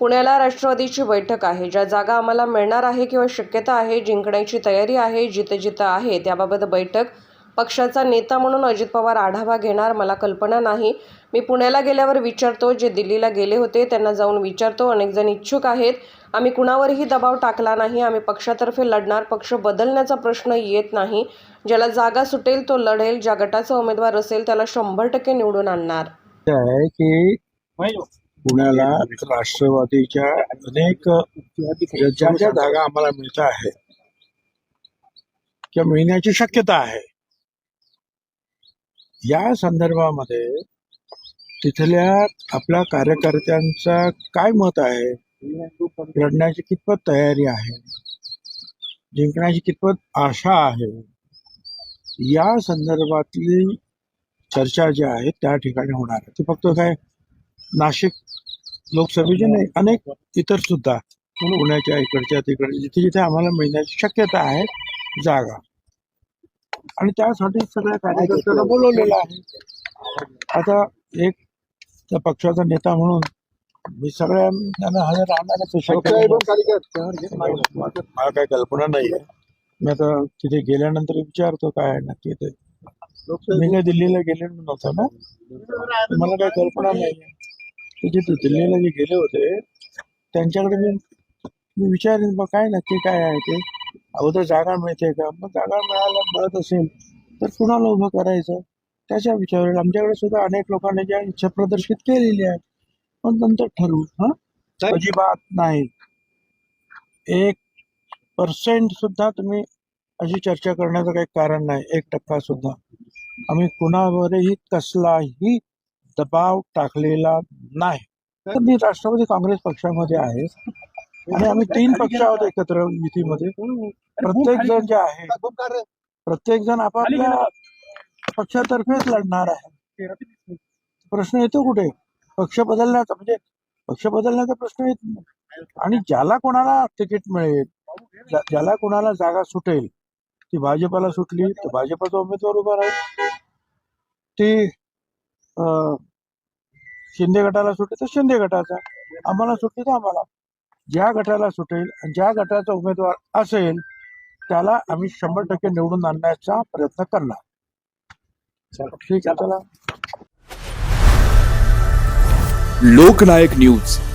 पुण्याला राष्ट्रवादीची बैठक आहे. ज्या जागा आम्हाला मिळणार आहे किंवा शक्यता आहे जिंकण्याची तयारी आहे जिथे जिथं आहे त्याबाबत बैठक. पक्षाचा नेता म्हणून अजित पवार आढावा घेणार मला कल्पना नाही. मी पुण्याला गेल्यावर विचारतो जे दिल्लीला गेले होते त्यांना जाऊन विचारतो. अनेक जण इच्छुक आहेत. आम्ही कुणावरही दबाव टाकला नाही. आम्ही पक्षातर्फे लढणार. पक्ष बदलण्याचा प्रश्न येत नाही. ज्याला जागा सुटेल तो लढेल. ज्या गटाचा उमेदवार असेल त्याला शंभर टक्के निवडून आणणार. की पुण्याला राष्ट्रवादीच्या अनेक ज्या ज्या जागा आम्हाला मिळत आहेत. किंवा मिळण्याची शक्यता आहे. या संदर्भामध्ये तिथल्या आपल्या कार्यकर्त्यांचा काय मत आहे? लढण्याची कितपत तयारी आहे? जिंकण्याची कितपत आशा आहे? या संदर्भातली चर्चा जी आहे त्या ठिकाणी होणार आहे. ती फक्त काय नाशिक लोकसभेचे नाही अनेक इतर सुद्धा पुण्याच्या इकडच्या तिकडच्या जिथे जिथे आम्हाला मिळण्याची शक्यता आहे जागा. आणि त्यासाठी सगळ्या कार्यकर्त्यांना बोलवलेलं आहे. आता एक त्या पक्षाचा नेता म्हणून मी सगळ्यांना हजर. शक्य मला काही कल्पना नाही आहे. मी आता तिथे गेल्यानंतर विचारतो काय नक्की ते. मी काय दिल्लीला गेलेलो नव्हतो ना? मला काही कल्पना नाही ते जे दिल्लीला जे गेले होते त्यांच्याकडे मी मी विचारेन बा काय नक्की काय आहे ते? अगोदर जागा मिळते का? मग जागा मिळायला मिळत असेल तर कुणाला उभं करायचं? त्याच्या विचारावर आमच्याकडे सुद्धा अनेक लोकांनी ज्या इच्छा प्रदर्शित केलेली आहे पण नंतर ठरवू हा? अजिबात नाही. एक पर्सेंट सुद्धा तुम्ही अशी चर्चा करण्याचं काही कारण नाही एक टक्का सुद्धा. आम्ही कुणावरही कसलाही दबाव टाकलेला नाही. तर मी राष्ट्रवादी काँग्रेस पक्षामध्ये आहे आणि आम्ही तीन पक्ष आहोत एकत्र युतीमध्ये प्रत्येक जण जे आहे प्रत्येक जण आपापल्या पक्षातर्फेच लढणार आहे. प्रश्न येतो कुठे? पक्ष बदलण्याचा म्हणजे पक्ष बदलण्याचा प्रश्न येत नाही. आणि ज्याला कोणाला तिकीट मिळेल ज्या- ज्याला कोणाला जागा सुटेल ती भाजपाला सुटली तर भाजपाचा उमेदवार उभा राहील. ती शिंदे गटाला सुटली तर शिंदे गटाचा. आम्हाला सुटली तर आम्हाला. ज्या गटाला सुटेल आणि ज्या गटाचा उमेदवार असेल त्याला आम्ही शंभर टक्के निवडून आणण्याचा प्रयत्न करणार. ठीक आहे चला. लोकनायक न्यूज.